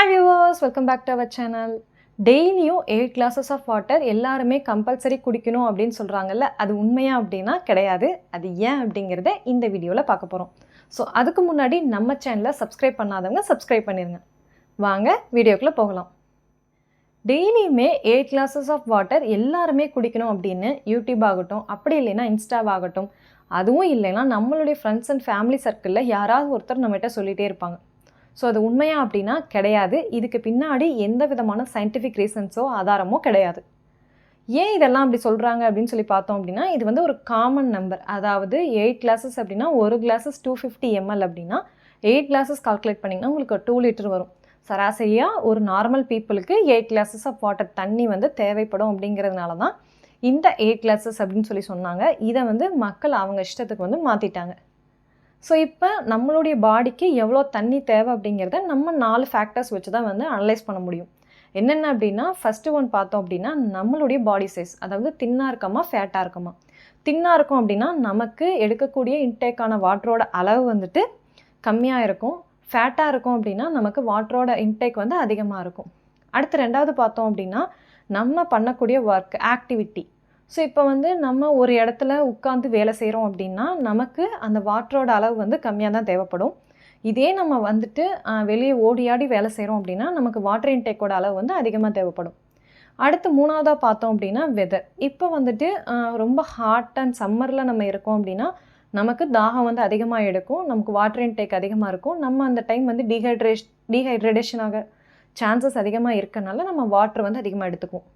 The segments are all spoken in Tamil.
Hi viewers welcome back to our channel டெய்லியும் எயிட் கிளாஸஸ் ஆஃப் வாட்டர் எல்லாருமே கம்பல்சரி குடிக்கணும் அப்படின்னு சொல்கிறாங்கல்ல அது உண்மையா அப்படின்னா கிடையாது. அது ஏன் அப்படிங்கிறத இந்த வீடியோவில் பார்க்க போகிறோம் ஸோ அதுக்கு முன்னாடி நம்ம சேனலை சப்ஸ்கிரைப் பண்ணாதவங்க சப்ஸ்கிரைப் பண்ணிடுங்க வாங்க வீடியோக்குள்ளே போகலாம். டெய்லியுமே எயிட் கிளாஸஸ் ஆஃப் வாட்டர் எல்லாருமே குடிக்கணும் அப்படின்னு யூடியூப் ஆகட்டும் அப்படி இல்லைன்னா இன்ஸ்டாவாகட்டும் அதுவும் இல்லைன்னா நம்மளுடைய ஃப்ரெண்ட்ஸ் அண்ட் ஃபேமிலி சர்க்கிளில் யாராவது ஒருத்தர் நம்மகிட்ட சொல்லிகிட்டே இருப்பாங்க. ஸோ அது உண்மையா அப்படின்னா கிடையாது. இதுக்கு பின்னாடி எந்த விதமான சயின்டிஃபிக் ரீசன்ஸோ ஆதாரமோ கிடையாது. ஏன் இதெல்லாம் அப்படி சொல்கிறாங்க அப்படின்னு சொல்லி பார்த்தோம் அப்படின்னா இது வந்து ஒரு காமன் நம்பர் அதாவது எயிட் கிளாஸஸ் அப்படின்னா ஒரு கிளாஸஸ் டூ ஃபிஃப்டி எம்எல் அப்படின்னா எயிட் கிளாஸஸ் கால்குலேட் பண்ணிங்கன்னா உங்களுக்கு டூ லிட்டர் வரும். சராசரியாக ஒரு நார்மல் பீப்புளுக்கு எயிட் கிளாஸஸ் ஆஃப் வாட்டர் தண்ணி வந்து தேவைப்படும் அப்படிங்கிறதுனால தான் இந்த எயிட் கிளாஸஸ் அப்படின்னு சொல்லி சொன்னாங்க. இதை வந்து மக்கள் அவங்க இஷ்டத்துக்கு வந்து மாற்றிட்டாங்க ஸோ இப்போ நம்மளுடைய பாடிக்கு எவ்வளோ தண்ணி தேவை அப்படிங்கிறத நம்ம நாலு ஃபேக்டர்ஸ் வச்சு தான் வந்து அனலைஸ் பண்ண முடியும். என்னென்ன அப்படின்னா ஃபஸ்ட்டு ஒன் பார்த்தோம் அப்படின்னா நம்மளுடைய பாடி சைஸ் அதாவது தின்னாக இருக்கமா ஃபேட்டாக இருக்கமா? தின்னாக இருக்கும் அப்படின்னா நமக்கு எடுக்கக்கூடிய இன்டேக்கான வாட்டரோட அளவு வந்துட்டு கம்மியாக இருக்கும். ஃபேட்டாக இருக்கும் அப்படின்னா நமக்கு வாட்டரோட இன்டேக் வந்து அதிகமாக இருக்கும். அடுத்து ரெண்டாவது பார்த்தோம் அப்படின்னா நம்ம பண்ணக்கூடிய ஒர்க் ஆக்டிவிட்டி ஸோ இப்போ வந்து நம்ம ஒரு இடத்துல உட்காந்து வேலை செய்கிறோம் அப்படின்னா நமக்கு அந்த வாட்டரோட அளவு வந்து கம்மியாக தான் தேவைப்படும். இதே நம்ம வந்துட்டு வெளியே ஓடியாடி வேலை செய்கிறோம் அப்படின்னா நமக்கு வாட்டர் இன்டேக்கோட அளவு வந்து அதிகமாக தேவைப்படும். அடுத்து மூணாவதாக பார்த்தோம் அப்படின்னா வெதர் இப்போ வந்துட்டு ரொம்ப ஹாட் அண்ட் சம்மரில் நம்ம இருக்கோம் அப்படின்னா நமக்கு தாகம் வந்து அதிகமாக எடுக்கும். நமக்கு வாட்டர் இன்டேக் அதிகமாக இருக்கும். நம்ம அந்த டைம் வந்து டீஹைட்ரேஷ் டீஹைட்ரேஷன் ஆக சான்சஸ் அதிகமாக இருக்கனால நம்ம வாட்டர் வந்து அதிகமாக எடுத்துக்குவோம்.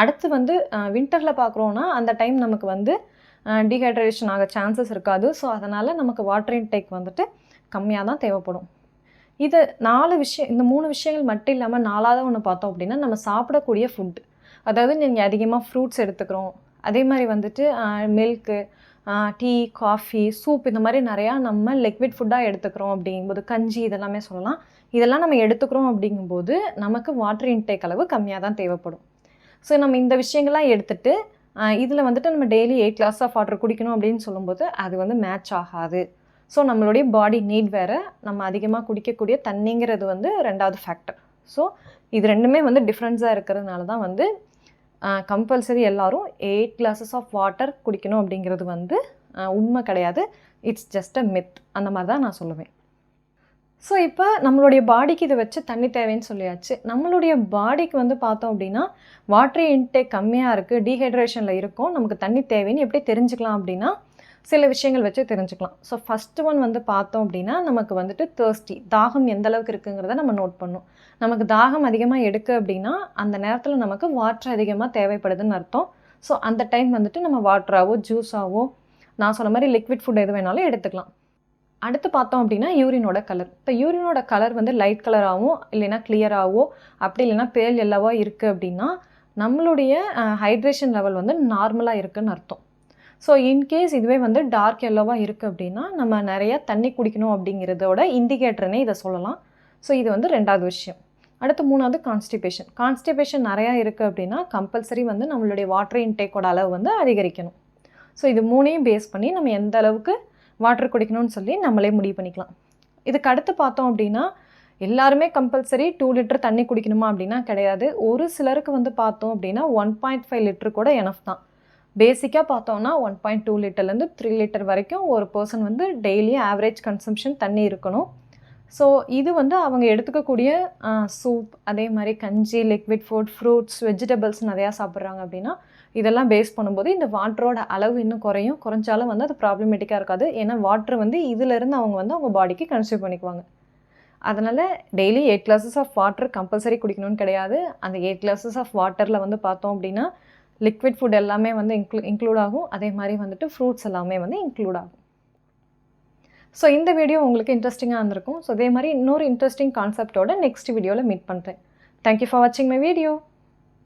அடுத்து வந்து வின்டரில் பார்க்குறோன்னா அந்த டைம் நமக்கு வந்து டீஹைட்ரேஷன் ஆக சான்சஸ் இருக்காது. ஸோ அதனால் நமக்கு வாட்டர் இன்டேக் வந்துட்டு கம்மியாக தான் தேவைப்படும். இது நாலு விஷயம் இந்த மூணு விஷயங்கள் மட்டும் இல்லாமல் நாலாவது ஒன்று பார்த்தோம் அப்படின்னா நம்ம சாப்பிடக்கூடிய ஃபுட் அதாவது நீங்கள் அதிகமாக ஃப்ரூட்ஸ் எடுத்துக்கிறோம். அதே மாதிரி வந்துட்டு மில்க்கு டீ காஃபி சூப் இந்த மாதிரி நிறையா நம்ம லிக்விட் ஃபுட்டாக எடுத்துக்கிறோம் அப்படிங்கும்போது கஞ்சி இதெல்லாமே சொல்லலாம். இதெல்லாம் நம்ம எடுத்துக்கிறோம் அப்படிங்கும்போது நமக்கு வாட்டர் இன்டேக் அளவு கம்மியாக தான் தேவைப்படும். ஸோ நம்ம இந்த விஷயங்கள்லாம் எடுத்துகிட்டு இதில் வந்துட்டு நம்ம daily eight glass of water குடிக்கணும் அப்படின்னு சொல்லும்போது அது வந்து மேட்ச் ஆகாது. ஸோ நம்மளுடைய பாடி நீட் வேறு நம்ம அதிகமாக குடிக்கக்கூடிய தண்ணிங்கிறது வந்து ரெண்டாவது ஃபேக்டர் ஸோ இது ரெண்டுமே வந்து டிஃப்ரென்ஸாக இருக்கிறதுனால தான் வந்து கம்பல்சரி எல்லோரும் எயிட் கிளாஸஸ் ஆஃப் வாட்டர் குடிக்கணும் அப்படிங்கிறது வந்து உண்மை கிடையாது. இட்ஸ் ஜஸ்ட் அ மித் அந்த மாதிரி தான் நான் சொல்லுவேன். ஸோ இப்போ நம்மளுடைய பாடிக்கு இதை வச்சு தண்ணி தேவைன்னு சொல்லியாச்சு. நம்மளுடைய பாடிக்கு வந்து பார்த்தோம் அப்படின்னா வாட்டர் இன்டேக் கம்மியாக இருக்குது டீஹைட்ரேஷனில் இருக்கும் நமக்கு தண்ணி தேவைன்னு எப்படி தெரிஞ்சுக்கலாம் அப்படின்னா சில விஷயங்கள் வச்சு தெரிஞ்சுக்கலாம். ஸோ ஃபஸ்ட்டு ஒன் வந்து பார்த்தோம் அப்படின்னா நமக்கு வந்துட்டு தேர்ஸ்டி தாகம் எந்த அளவுக்கு இருக்குங்கிறத நம்ம நோட் பண்ணும். நமக்கு தாகம் அதிகமாக எடுக்கு அப்படின்னா அந்த நேரத்தில் நமக்கு வாட்டர் அதிகமாக தேவைப்படுதுன்னு அர்த்தம். ஸோ அந்த டைம் வந்துட்டு நம்ம வாட்டராகவோ ஜூஸாவோ நான் சொன்ன மாதிரி லிக்விட் ஃபுட் எது வேணாலும் எடுத்துக்கலாம். அடுத்து பார்த்தோம் அப்படின்னா யூரினோட கலர் இப்போ யூரினோட கலர் வந்து லைட் கலராகவும் இல்லைன்னா கிளியராகவோ அப்படி இல்லைன்னா பேல் எல்லவோ இருக்குது அப்படின்னா நம்மளுடைய ஹைட்ரேஷன் லெவல் வந்து நார்மலாக இருக்குதுன்னு அர்த்தம். ஸோ இன்கேஸ் இதுவே வந்து டார்க் எல்லோவாக இருக்குது அப்படின்னா நம்ம நிறையா தண்ணி குடிக்கணும் அப்படிங்கிறதோட இண்டிகேட்டர்னே இதை சொல்லலாம். ஸோ இது வந்து ரெண்டாவது விஷயம். அடுத்து மூணாவது கான்ஸ்டிபேஷன் கான்ஸ்டிபேஷன் நிறையா இருக்குது அப்படின்னா கம்பல்சரி வந்து நம்மளுடைய வாட்டர் இன்டேக்கோட அளவு வந்து அதிகரிக்கணும். ஸோ இது மூணையும் பேஸ் பண்ணி நம்ம எந்த அளவுக்கு வாட்டர் குடிக்கணும்னு சொல்லி நம்மளே முடிவு பண்ணிக்கலாம். இதுக்கு அடுத்து பார்த்தோம் அப்படின்னா எல்லாருமே கம்பல்சரி டூ லிட்டர் தண்ணி குடிக்கணுமா அப்படின்னா கிடையாது. ஒரு சிலருக்கு வந்து பார்த்தோம் அப்படின்னா ஒன் பாயிண்ட் ஃபைவ் லிட்டர் கூட எனஃப் தான். பேசிக்காக பார்த்தோம்னா ஒன் பாயிண்ட் டூ லிட்டர்லேருந்து த்ரீ லிட்டர் வரைக்கும் ஒரு பர்சன் வந்து டெய்லி ஆவரேஜ் கன்சம்ஷன் தண்ணி இருக்கணும். ஸோ இது வந்து அவங்க எடுத்துக்கக்கூடிய சூப் அதே மாதிரி கஞ்சி லிக்விட் ஃபுட் ஃப்ரூட்ஸ் வெஜிடபிள்ஸ் நிறையா சாப்பிட்றாங்க அப்படின்னா இதெல்லாம் பேஸ் பண்ணும்போது இந்த வாட்டரோட அளவு இன்னும் குறையும். குறைஞ்சாலும் வந்து அது ப்ராப்ளமேட்டிக்காக இருக்காது. ஏன்னா வாட்டர் வந்து இதிலேருந்து அவங்க வந்து அவங்க பாடிக்கு கன்சியூம் பண்ணிக்குவாங்க. அதனால் daily eight glasses of water compulsory குடிக்கணும்னு கிடையாது. அந்த எயிட் கிளாஸஸ் ஆஃப் வாட்டரில் வந்து பார்த்தோம் அப்படின்னா லிக்விட் ஃபுட் எல்லாமே வந்து இன்க்ளூ இன்க்ளூட் ஆகும். அதே மாதிரி வந்துட்டு ஃப்ரூட்ஸ் எல்லாமே வந்து இன்க்ளூட் ஆகும். ஸோ இந்த வீடியோ உங்களுக்கு இன்ட்ரெஸ்டிங்காக இருந்திருக்கும். ஸோ அதே மாதிரி இன்னொரு இன்ட்ரெஸ்டிங் கான்செப்டோட நெக்ஸ்ட் வீடியோவில் மீட் பண்ணுறேன் தேங்க்யூ ஃபார் வாட்சிங் மை வீடியோ